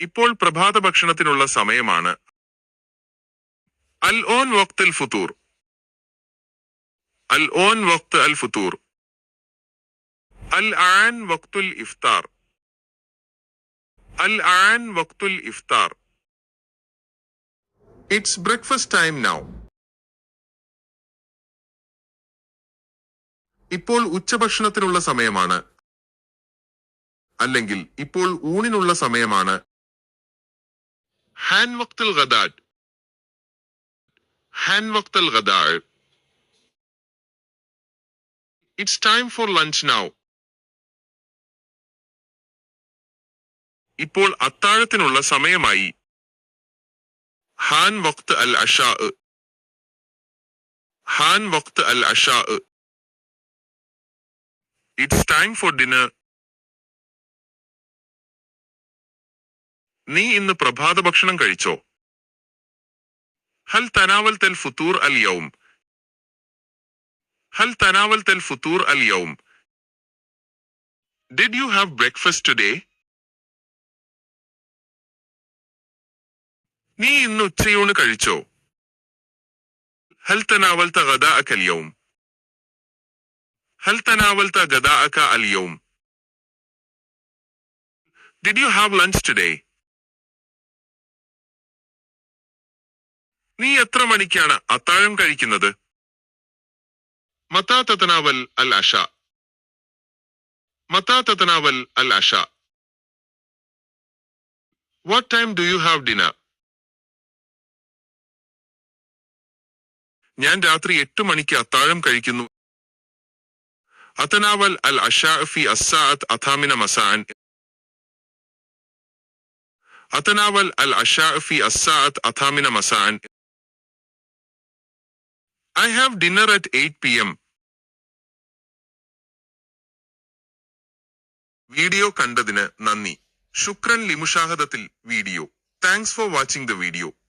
ഇപ്പോൾ പ്രഭാത ഭക്ഷണത്തിനുള്ള സമയമാണ്. അൽ ഓൻ അൽ ഫുത്തൂർ അൽ ഓൻ വക്ത് അൽ ഫുത്തൂർ അൽ ആൻ വക്തുൽ ഇഫ്താർ. അൽ ആൻ വക്തുൽ ഇഫ്താർ. ഇറ്റ്സ് ബ്രേക്ക്ഫാസ്റ്റ് ടൈം നൗ ഇപ്പോൾ ഉച്ചഭക്ഷണത്തിനുള്ള സമയമാണ്. അല്ലെങ്കിൽ ഇപ്പോൾ ഊണിനുള്ള സമയമാണ്. ഹാൻ وقت الغداء حان وقت الغداء It's time for lunch now. ഇപ്പോൾ അത്താഴത്തിനുള്ള സമയമായി. ഹാൻ വക്ത് അൽ അഷാ. ഹാൻ വക്ത് അൽ അഷാ. ഇറ്റ്സ് ടൈം ഫോർ ഡിന്നർ നീ ഇന്ന് പ്രഭാത ഭക്ഷണം കഴിച്ചോ? ഹൽ തനാവൽ തെൽ ഫുത്തൂർ അൽ യൗം. ഹൽ തനാവൽ തെൽ ഫുത്തൂർ അൽ യൗം. Did you have breakfast today നീ ഇന്ന് ഉച്ചയൂണ് കഴിച്ചോ? ഹൽ تناولت ഗദാഅക അൽ هل ഹൽ തനാവൽത اليوم؟ Did you have lunch have നീ എത്ര മണിക്കാണ് അത്താഴം കഴിക്കുന്നത്? മത്താ തതനാവൽ അൽ അഷ. മത്താ തതനാവൽ അൽ അഷ. What time do you have dinner ഞാൻ രാത്രി എട്ട് മണിക്ക് അത്താഴം കഴിക്കുന്നു. അത്തനാവൽ അൽ അഷാഫി അസാദ് അഥാമിന മസാൻ. അത്തനാവൽ അൽ അഷാഫി അസാദ് അഥാമിന മസാൻ. Have dinner at eight P M video കണ്ടതിന് നന്ദി. ശുക്രൻ ലിമുഷാഹദത്തിൽ video. Thanks for watching the video